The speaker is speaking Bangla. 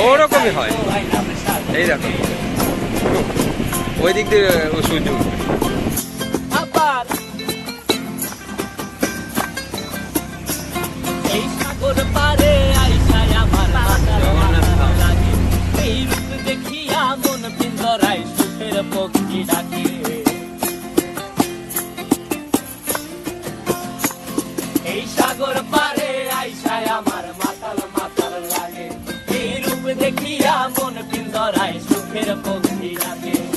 ওরকমই হয়। এই দেখো। ওই দিক দিয়ে সূর্য উঠবে। এই সাগর দেখিয়া মন পিন্দরায় সুখের পক্ষী রাখে।